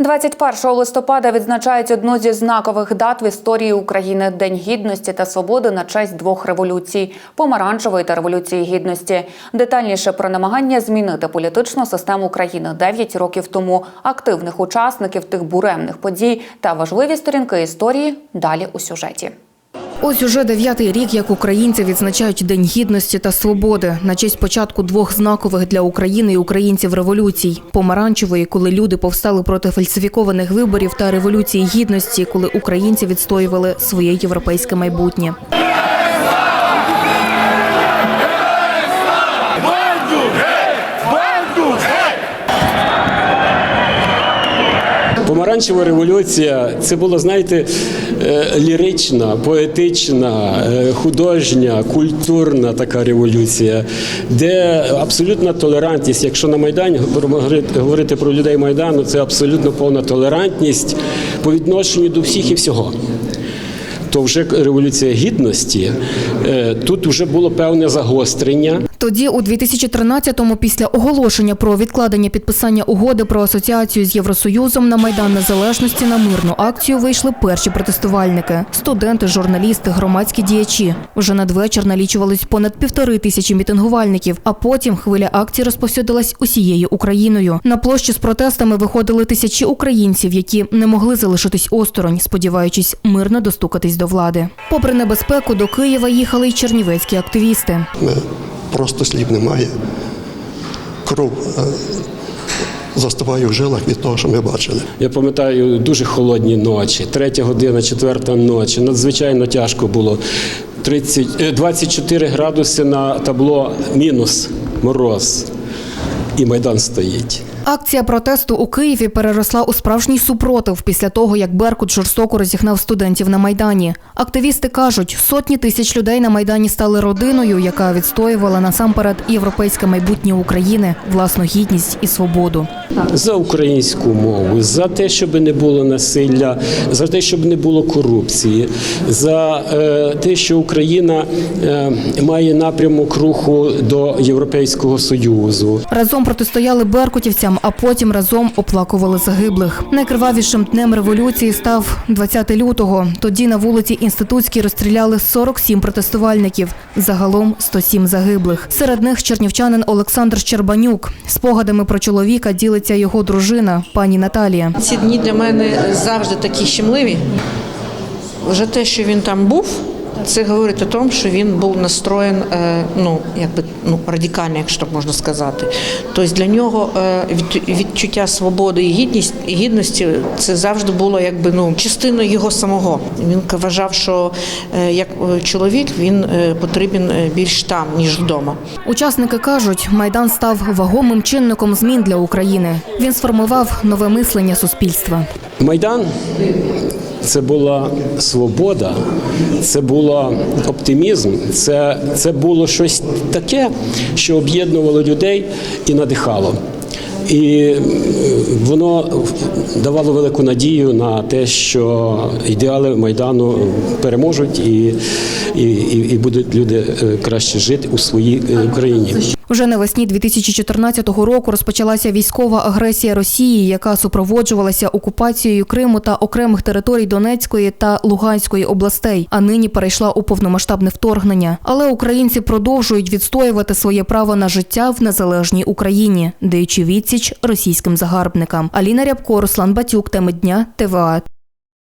21 листопада відзначають одну зі знакових дат в історії України День гідності та свободи на честь двох революцій помаранчевої та революції гідності. Детальніше про намагання змінити політичну систему країни 9 років тому, активних учасників тих буремних подій та важливі сторінки історії далі у сюжеті. Ось уже дев'ятий рік, як українці відзначають День гідності та свободи на честь початку двох знакових для України і українців революцій: помаранчевої, коли люди повстали проти фальсифікованих виборів, та революції гідності, коли українці відстоювали своє європейське майбутнє. Помаранчева революція це була, знаєте, е, лірична, поетична, е, художня, культурна така революція, де абсолютна толерантність. Якщо на Майдані говорити- про людей Майдану, це абсолютно повна толерантність по відношенню до всіх і всього. То вже революція гідності, е, тут вже було певне загострення. Тоді, у 2013-му, після оголошення про відкладення підписання угоди про асоціацію з Євросоюзом на Майдан Незалежності на мирну акцію вийшли перші протестувальники – студенти, журналісти, громадські діячі. Уже надвечір налічувались понад півтори тисячі мітингувальників, а потім хвиля акцій розповсюдилась усією Україною. На площі з протестами виходили тисячі українців, які не могли залишитись осторонь, сподіваючись мирно достукатись до влади. Попри небезпеку, до Києва їхали й чернівецькі активісти. Просто слів немає. Кров е, застиває в жилах від того, що ми бачили. Я пам'ятаю дуже холодні ночі, третя година, четверта ночі. Надзвичайно тяжко було. 30, е, 24 градуси на табло мінус мороз. І майдан стоїть. Акція протесту у Києві переросла у справжній супротив після того, як Беркут жорстоко розігнав студентів на Майдані. Активісти кажуть, сотні тисяч людей на Майдані стали родиною, яка відстоювала насамперед європейське майбутнє України, власну гідність і свободу. За українську мову, за те, щоб не було насилля, за те, щоб не було корупції, за е, те, що Україна е, має напрямок руху до Європейського Союзу. Разом протистояли беркутівцям, а потім разом оплакували загиблих. Найкривавішим днем революції став 20 лютого. Тоді на вулиці Інститутській розстріляли 47 протестувальників. Загалом 107 загиблих. Серед них чернівчанин Олександр Щербанюк. Спогадами про чоловіка ділиться його дружина, пані Наталія. Ці дні для мене завжди такі щемливі. Вже те, що він там був, це говорить о тому, що він був настроєн е, ну, якби, ну, радикально, якщо так можна сказати. Тобто для нього е, від- відчуття свободи і гідність, і гідності це завжди було якби, ну, частиною його самого. Він вважав, що е, як чоловік він потрібен більш там, ніж вдома. Учасники кажуть, майдан став вагомим чинником змін для України. Він сформував нове мислення суспільства. Майдан це була свобода, це була оптимізм, це, це було щось таке, що об'єднувало людей і надихало. І е, воно давало велику надію на те, що ідеали майдану переможуть і, і, і, будуть люди е, краще жити у своїй е, країні. Вже навесні 2014 року розпочалася військова агресія Росії, яка супроводжувалася окупацією Криму та окремих територій Донецької та Луганської областей, а нині перейшла у повномасштабне вторгнення. Але українці продовжують відстоювати своє право на життя в незалежній Україні, даючи відсіч російським загарбникам. Аліна Рябко, Руслан Батюк, теми дня, ТВА.